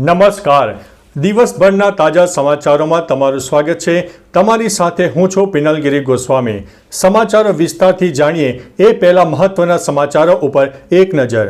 નમસ્કાર. દિવસભરના તાજા સમાચારોમાં તમારું સ્વાગત છે. તમારી સાથે હું છું પિનલગીરી ગોસ્વામી. સમાચારો વિસ્તારથી જાણીએ એ પહેલા મહત્વના સમાચારો ઉપર એક નજર.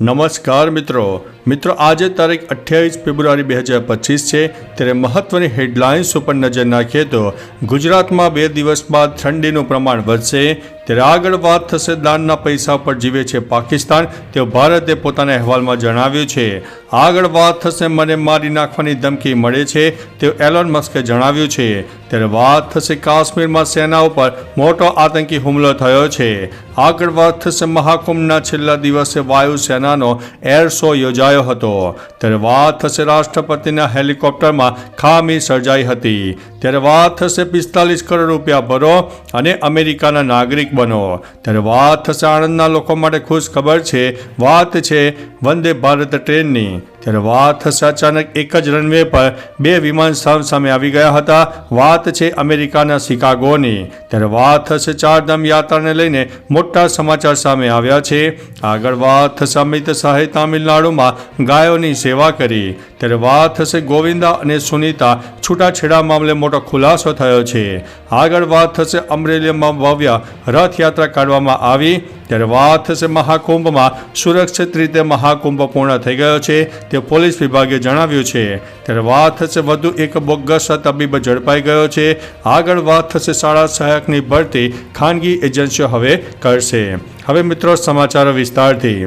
નમસ્કાર મિત્રો. મિત્રો, આજે તારીખ અઠ્યાવીસ ફેબ્રુઆરી બે હજાર પચીસ છે. ત્યારે મહત્વની હેડલાઇન્સ ઉપર નજર નાખીએ તો ગુજરાતમાં બે દિવસ બાદ ઠંડીનું પ્રમાણ વધશે. ત્યારે આગળ વાત થશે દાનના પૈસા પર જીવે છે પાકિસ્તાન. તેઓ ભારતે પોતાના અહેવાલમાં જણાવ્યું છે, આગળ વાત થશે, મને મારી નાખવાની ધમકી મળે છે, તેઓ એલોન મસ્કે જણાવ્યું છે. ત્યારે વાત થશે કાશ્મીરમાં સેના ઉપર, મોટો આતંકી હુમલો થયો છે. આગળ વાત થશે મહાકુંભના છેલ્લા દિવસે વાયુ સેનાનો એર શો યોજાયો હતો. ત્યારે વાત થશે રાષ્ટ્રપતિના હેલિકોપ્ટરમાં ખામી સર્જાઈ હતી. ત્યારે વાત થશે પિસ્તાલીસ કરોડ રૂપિયા ભરો અને અમેરિકાના નાગરિક બનો. ત્યારે વાત થશે આણંદના લોકો માટે ખુશ ખબર છે, વાત છે, વંદે ભારત ટ્રેનની. ત્યારે વાત થશે અચાનક એક જ રનવે પર બે વિમાન સ્થળ સામે આવી ગયા હતા. વાત છે અમેરિકાના શિકાગોની. ત્યારે વાત થશે ચારધામ યાત્રાને લઈને મોટા સમાચાર સામે આવ્યા છે. આગળ વાત થશે અમિત શાહે તામિલનાડુમાં ગાયોની સેવા કરી. ત્યારે વાત થશે ગોવિંદા અને સુનીતા છૂટાછેડા મામલે મોટો ખુલાસો થયો છે. આગળ વાત થશે અમરેલીમાં ભવ્ય રથયાત્રા કાઢવામાં આવી. ત્યારે વાત થશે મહાકુંભમાં સુરક્ષિત રીતે મહાકુંભ પૂર્ણ થઈ ગયો છે. તે પોલીસ વિભાગે જણાવ્યું છે. ત્યારે વાત થશે વધુ એક બોગસ તબીબ ઝડપાઈ ગયો છે. આગળ વાત થશે શાળા સહાયકની ભરતી ખાનગી એજન્સીઓ હવે કરશે. હવે મિત્રો સમાચારો વિસ્તારથી.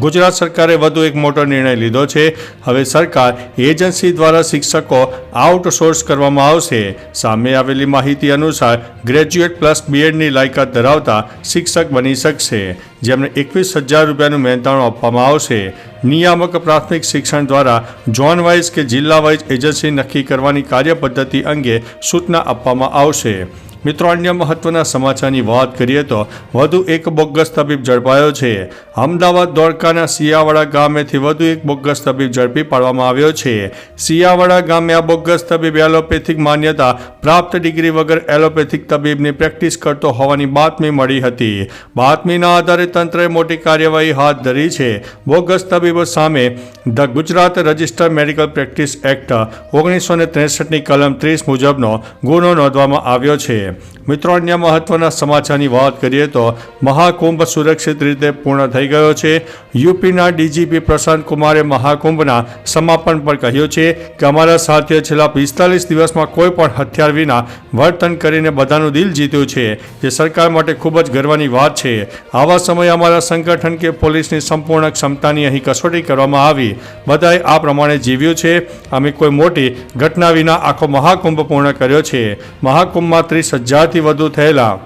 ગુજરાત સરકારે વધુ એક મોટો નિર્ણય લીધો છે. હવે સરકાર એજન્સી દ્વારા શિક્ષકો આઉટસોર્સ કરવામાં આવશે. સામે આવેલી માહિતી અનુસાર ગ્રેજ્યુએટ પ્લસ બીએડની લાયકાત ધરાવતા શિક્ષક બની શકશે. જેમને એકવીસ હજાર રૂપિયાનું મહેનતાણું આપવામાં આવશે. નિયામક પ્રાથમિક શિક્ષણ દ્વારા ઝોન વાઇઝ કે જિલ્લા વાઇઝ એજન્સી નક્કી કરવાની કાર્યપદ્ધતિ અંગે સૂચના આપવામાં આવશે. મિત્રો, અન્ય મહત્વના સમાચારની વાત કરીએ તો વધુ એક બોગસ તબીબ ઝડપાયો છે. અમદાવાદ ધોળકાના સિયાવાડા ગામેથી વધુ એક બોગસ તબીબ ઝડપી પાડવામાં આવ્યો છે. સિયાવાડા ગામે આ બોગસ તબીબ એલોપેથિક માન્યતા પ્રાપ્ત ડિગ્રી વગર એલોપેથિક તબીબની પ્રેક્ટિસ કરતો હોવાની બાતમી મળી હતી. બાતમીના આધારે તંત્રએ મોટી કાર્યવાહી હાથ ધરી છે. બોગસ તબીબો સામે the Gujarat register medical practice act ઓગણીસો ત્રેસઠની કલમ ત્રીસ મુજબનો ગુનો નોંધવામાં આવ્યો છે. મિત્રો, અન્ય મહત્વના સમાચારની વાત કરીએ તો મહાકુંભ સુરક્ષિત રીતે પૂર્ણ થઈ ગયો છે. યુપીના ડીજીપી પ્રશાંત કુમારે મહાકુંભના સમાપન પર કહ્યું છે કે અમારા સાથીઓ છેલ્લા પિસ્તાલીસ દિવસમાં કોઈ પણ હથિયાર વિના વર્તન કરીને બધાનું દિલ જીત્યું છે. જે સરકાર માટે ખૂબ જ ગર્વની વાત છે. આવા સમયે અમારા સંગઠન કે પોલીસની સંપૂર્ણ ક્ષમતાની અહીં કસોટી કરવામાં આવી. બધાએ આ પ્રમાણે જીવ્યું છે. અમે કોઈ મોટી ઘટના વિના આખો મહાકુંભ પૂર્ણ કર્યો છે. મહાકુંભમાં ત્રીસ હજારથી વધુ થયેલા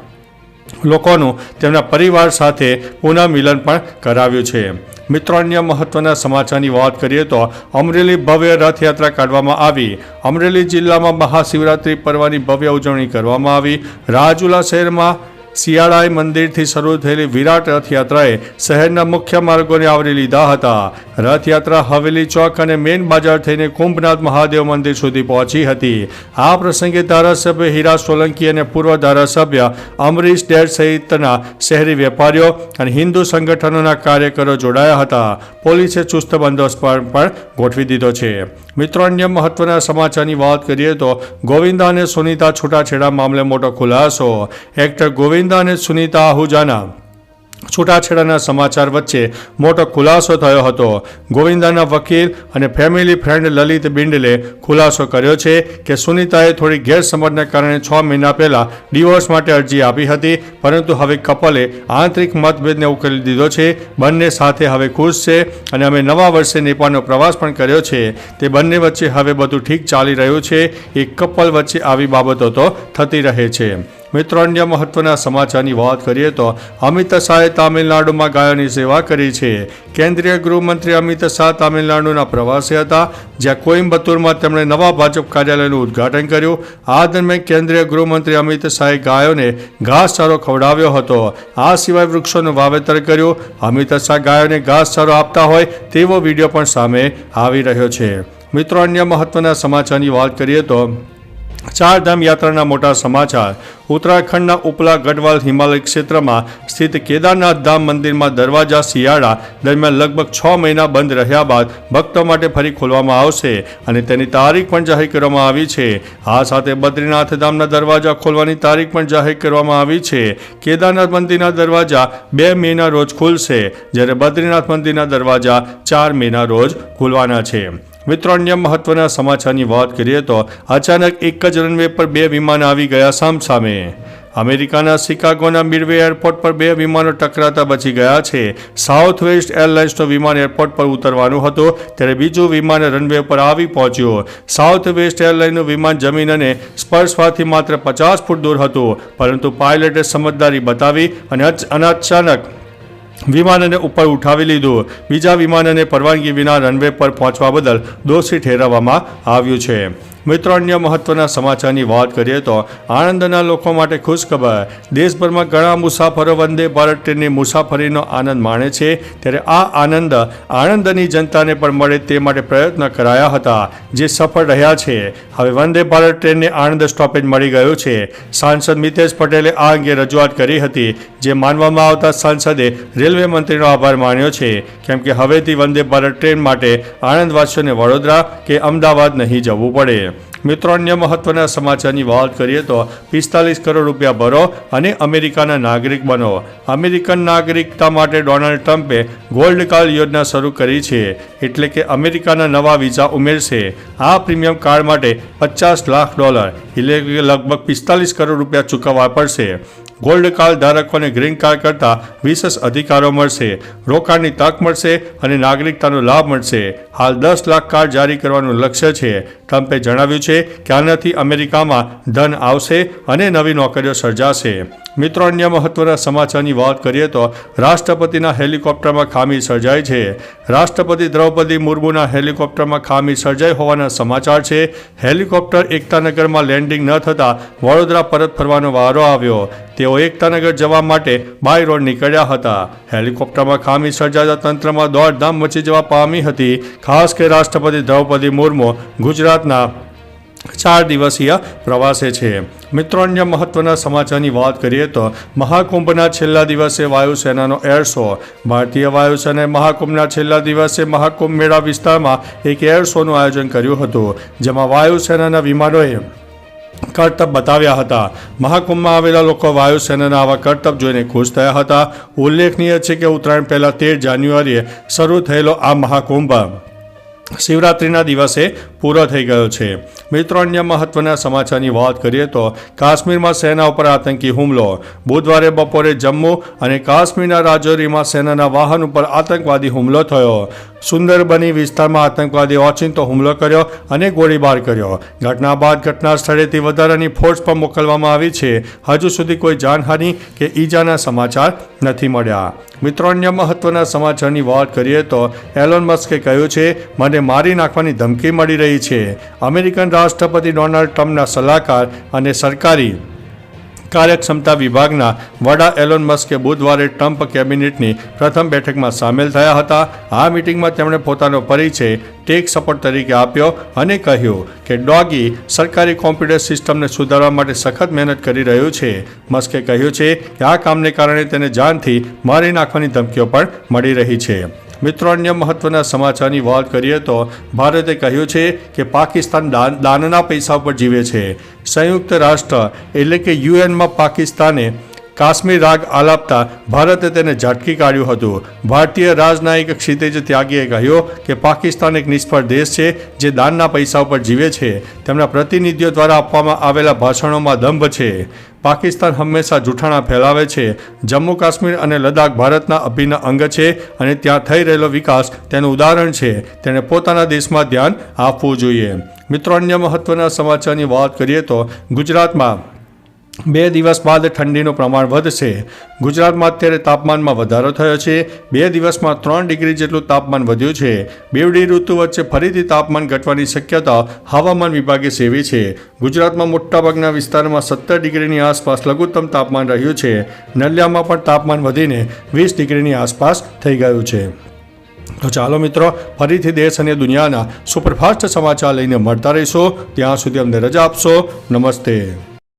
લોકોનું તેમના પરિવાર સાથે પુનઃમિલન પણ કરાવ્યું છે. મિત્રો, અન્ય મહત્વના સમાચારની વાત કરીએ તો અમરેલી ભવ્ય રથયાત્રા કાઢવામાં આવી. અમરેલી જિલ્લામાં મહાશિવરાત્રિ પર્વની ભવ્ય ઉજવણી કરવામાં આવી. રાજુલા શહેરમાં શિયાળાએ મંદિરથી શરૂ થયેલી વિરાટ રથયાત્રાએ શહેરના મુખ્ય માર્ગોને આવરી લીધા હતા. રથયાત્રા હવેલી ચોક અને મેન બજાર થઈને કુંભનાથ મહાદેવ મંદિર સુધી પહોંચી હતી. આ પ્રસંગે ધારાસભ્ય હીરા સોલંકી અને પૂર્વ ધારાસભ્ય અમરીશ ડેર સહિતના શહેરી વેપારીઓ અને હિન્દુ સંગઠનોના કાર્યકરો જોડાયા હતા. પોલીસે ચુસ્ત બંદોબસ્ત પણ ગોઠવી દીધો છે. મિત્રો, અન્ય મહત્વના સમાચારની વાત કરીએ તો ગોવિંદા અને સુનીતા છૂટાછેડા મામલે મોટો ખુલાસો. એક્ટર ગોવિંદા અને સુનીતા આહુજાના છૂટાછેડાના સમાચાર વચ્ચે મોટો ખુલાસો થયો હતો. ગોવિંદાના વકીલ અને ફેમિલી ફ્રેન્ડ લલિત બિંડલે ખુલાસો કર્યો છે કે સુનીતાએ થોડી ગેરસમજને કારણે છ મહિના પહેલા ડિવોર્સ માટે અરજી આપી હતી, પરંતુ હવે કપલે આંતરિક મતભેદને ઉકેલી દીધો છે. બંને સાથે હવે ખુશ છે અને અમે નવા વર્ષે નેપાળનો પ્રવાસ પણ કર્યો છે. તે બંને વચ્ચે હવે બધું ઠીક ચાલી રહ્યું છે. એક કપલ વચ્ચે આવી બાબતો તો થતી રહે છે. મિત્રો, અન્ય મહત્વના સમાચારની વાત કરીએ તો અમિત શાહે તામિલનાડુમાં ગાયોની સેવા કરી છે. કેન્દ્રીય ગૃહમંત્રી અમિત શાહ તામિલનાડુના પ્રવાસે હતા, જ્યાં કોઇમ્બતુરમાં તેમણે નવા ભાજપ કાર્યાલયનું ઉદ્ઘાટન કર્યું. આ દરમિયાન કેન્દ્રીય ગૃહમંત્રી અમિત શાહે ગાયોને ઘાસચારો ખવડાવ્યો હતો. આ સિવાય વૃક્ષોનું વાવેતર કર્યું. અમિત શાહ ગાયોને ઘાસચારો આપતા હોય તેવો વીડિયો પણ સામે આવી રહ્યો છે. મિત્રો, અન્ય મહત્વના સમાચારની વાત કરીએ તો ચારધામ યાત્રાના મોટા સમાચાર. ઉત્તરાખંડના ઉપલા ગઢવાલ હિમાલય ક્ષેત્રમાં સ્થિત કેદારનાથ ધામ મંદિરમાં દરવાજા શિયાળા દરમિયાન લગભગ છ મહિના બંધ રહ્યા બાદ ભક્તો માટે ફરી ખોલવામાં આવશે અને તેની તારીખ પણ જાહેર કરવામાં આવી છે. આ સાથે બદ્રીનાથ ધામના દરવાજા ખોલવાની તારીખ પણ જાહેર કરવામાં આવી છે. કેદારનાથ મંદિરના દરવાજા બે મેના રોજ ખુલશે, જ્યારે બદ્રીનાથ મંદિરના દરવાજા ચાર મેના રોજ ખુલવાના છે. મિત્રો, અન્ય મહત્વના સમાચારની વાત કરીએ તો અચાનક એક જ રનવે પર બે વિમાન આવી ગયા સામસામે. અમેરિકાના શિકાગોના મિડવે એરપોર્ટ પર બે વિમાનો ટકરાતા બચી ગયા છે. સાઉથ વેસ્ટ એરલાઇન્સનું વિમાન એરપોર્ટ પર ઉતરવાનું હતું, ત્યારે બીજું વિમાન રનવે પર આવી પહોંચ્યું. સાઉથ વેસ્ટ એરલાઇનનું વિમાન જમીન અને સ્પર્શવાથી માત્ર પચાસ ફૂટ દૂર હતું, પરંતુ પાયલટે સમજદારી બતાવી અને અચ- અચાનક વિમાનને ઉપર ઉઠાવી લીધું. બીજા વિમાનને પરવાનગી વિના રનવે પર પહોંચવા બદલ દોષી ઠેરવવામાં આવ્યું છે. મિત્રો, અન્ય મહત્વના સમાચારની વાત કરીએ તો આણંદના લોકો માટે ખુશખબર. દેશભરમાં ઘણા મુસાફરો વંદે ભારત ટ્રેનની મુસાફરીનો આનંદ માણે છે. ત્યારે આ આનંદ આણંદની જનતાને પણ મળે તે માટે પ્રયત્ન કરાયા હતા, જે સફળ રહ્યા છે. હવે વંદે ભારત ટ્રેનને આણંદ સ્ટોપેજ મળી ગયું છે. સાંસદ મિતેશ પટેલે આ અંગે રજૂઆત કરી હતી, જે માનવામાં આવતા સાંસદે રેલવે મંત્રીનો આભાર માન્યો છે. કેમ કે હવેથી વંદે ભારત ટ્રેન માટે આણંદવાસીઓને વડોદરા કે અમદાવાદ નહીં જવું પડે. મિત્રો, અન્ય મહત્વના સમાચારની વાત કરીએ તો પિસ્તાલીસ કરોડ રૂપિયા ભરો અને અમેરિકાના નાગરિક બનો. અમેરિકન નાગરિકતા માટે ડોનાલ્ડ ટ્રમ્પે ગોલ્ડ કાર્ડ યોજના શરૂ કરી છે. એટલે કે અમેરિકાના નવા વિઝા ઉમેરશે. આ પ્રીમિયમ કાર્ડ માટે પચાસ લાખ ડોલર, એટલે લગભગ પિસ્તાલીસ કરોડ રૂપિયા ચૂકવવા પડશે. ગોલ્ડ કાર્ડ ધારકોને ગ્રીન કાર્ડ કરતાં વિશેષ અધિકારો મળશે, રોકાણની તક મળશે અને નાગરિકતાનો લાભ મળશે. હાલ દસ લાખ કાર્ડ જારી કરવાનું લક્ષ્ય છે. ટ્રમ્પે જણાવ્યું છે કે આનાથી અમેરિકામાં ધન આવશે અને નવી નોકરીઓ સર્જાશે. મિત્રો, અન્ય મહત્વના સમાચારની વાત કરીએ તો રાષ્ટ્રપતિના હેલિકોપ્ટરમાં ખામી સર્જાઈ છે. રાષ્ટ્રપતિ દ્રૌપદી મુર્મુના હેલિકોપ્ટરમાં ખામી સર્જાઈ હોવાના સમાચાર છે. હેલિકોપ્ટર એકતાનગરમાં લેન્ડિંગ ન થતાં વડોદરા પરત ફરવાનો વારો આવ્યો. તેઓ એકતાનગર જવા માટે બાય રોડ નીકળ્યા હતા. હેલિકોપ્ટરમાં ખામી સર્જાતા તંત્રમાં દોડધામ મચી જવા પામી હતી. ખાસ કે રાષ્ટ્રપતિ દ્રૌપદી મુર્મુ ગુજરાતના ચાર દિવસીય પ્રવાસે છે. મિત્રો, અન્ય મહત્વના સમાચારની વાત કરીએ તો મહાકુંભના છેલ્લા દિવસે વાયુસેનાનો એર શો. ભારતીય વાયુસેનાએ મહાકુંભના છેલ્લા દિવસે મહાકુંભ મેળા વિસ્તારમાં એક એર શોનું આયોજન કર્યું હતું, જેમાં વાયુસેનાના વિમાનોએ કરતબ બતાવ્યા હતા. મહાકુંભમાં આવેલા લોકો વાયુસેનાના આવા કરતબ જોઈને ખુશ થયા હતા. ઉલ્લેખનીય છે કે ઉત્તરાયણ પહેલા તેર જાન્યુઆરીએ શરૂ થયેલો આ મહાકુંભ. શિવરાત્રિના દિવસે પૂરો થઈ ગયો છે. મિત્રો, અન્ય મહત્વના સમાચારની વાત કરીએ તો કાશ્મીરમાં સેના ઉપર આતંકી હુમલો. બુધવારે બપોરે જમ્મુ અને કાશ્મીરના રાજૌરીમાં સેનાના વાહન ઉપર આતંકવાદી હુમલો થયો. સુંદરબની વિસ્તારમાં આતંકવાદી ઓચિંતો હુમલો કર્યો અને ગોળીબાર કર્યો. ઘટના બાદ ઘટના સ્થળેથી વધારાની ફોર્સ પણ મોકલવામાં આવી છે. હજુ સુધી કોઈ જાનહાનિ કે ઈજાના સમાચાર નથી મળ્યા. મિત્રો, અન્ય મહત્વના સમાચારની વાત કરીએ તો એલોન મસ્કે કહ્યું છે, મને મારી નાખવાની ધમકી મળી રહી છે. અમેરિકન રાષ્ટ્રપતિ ડોનાલ્ડ ટ્રમ્પના સલાહકાર અને સરકારી કાર્યક્ષમતા વિભાગના વડા એલોન મસ્કે બુધવારે ટ્રમ્પ કેબિનેટની પ્રથમ બેઠકમાં સામેલ થયા હતા. આ મિટિંગમાં તેમણે પોતાનો પરિચય ટેક સપોર્ટ તરીકે આપ્યો અને કહ્યું કે ડોગી સરકારી કોમ્પ્યુટર સિસ્ટમને સુધારવા માટે સખત મહેનત કરી રહ્યું છે. મસ્કે કહ્યું છે કે આ કામને કારણે તેને જાનથી મારી નાખવાની ધમકીઓ પણ મળી રહી છે. મિત્રો, અન્ય મહત્વના સમાચારની વાત કરીએ તો ભારતે કહ્યું છે કે પાકિસ્તાન દાન, દાનના પૈસા પર જીવે છે. સંયુક્ત રાષ્ટ્ર એટલે કે યુએનમાં પાકિસ્તાને કાશ્મીર રાગ આલાપતા ભારતે તેને ઝાટકી કાઢ્યું હતું. ભારતીય રાજનાયક ક્ષિતેજ ત્યાગીએ કહ્યું કે પાકિસ્તાન એક નિષ્ફળ દેશ છે જે દાનના પૈસા ઉપર જીવે છે. તેમના પ્રતિનિધિઓ દ્વારા આપવામાં આવેલા ભાષણોમાં દંભ છે. પાકિસ્તાન હંમેશા જૂઠાણા ફેલાવે છે. જમ્મુ કાશ્મીર અને લદ્દાખ ભારતના અભિન્ન અંગ છે અને ત્યાં થઈ રહેલો વિકાસ તેનું ઉદાહરણ છે. તેણે પોતાના દેશમાં ધ્યાન આપવું જોઈએ. મિત્રો, અન્ય મહત્વના સમાચારની વાત કરીએ તો ગુજરાતમાં બે દિવસ બાદ ઠંડીનું પ્રમાણ વધશે. ગુજરાતમાં અત્યારે તાપમાનમાં વધારો થયો છે. બે દિવસમાં ત્રણ ડિગ્રી જેટલું તાપમાન વધ્યું છે. બેવડી ઋતુ વચ્ચે ફરીથી તાપમાન ઘટવાની શક્યતા હવામાન વિભાગે સેવી છે. ગુજરાતમાં મોટાભાગના વિસ્તારોમાં સત્તર ડિગ્રીની આસપાસ લઘુત્તમ તાપમાન રહ્યું છે. નલિયામાં પણ તાપમાન વધીને વીસ ડિગ્રીની આસપાસ થઈ ગયું છે. તો ચાલો મિત્રો, ફરીથી દેશ અને દુનિયાના સુપરફાસ્ટ સમાચાર લઈને મળતા રહીશો. ત્યાં સુધી અમને રજા આપશો. નમસ્તે.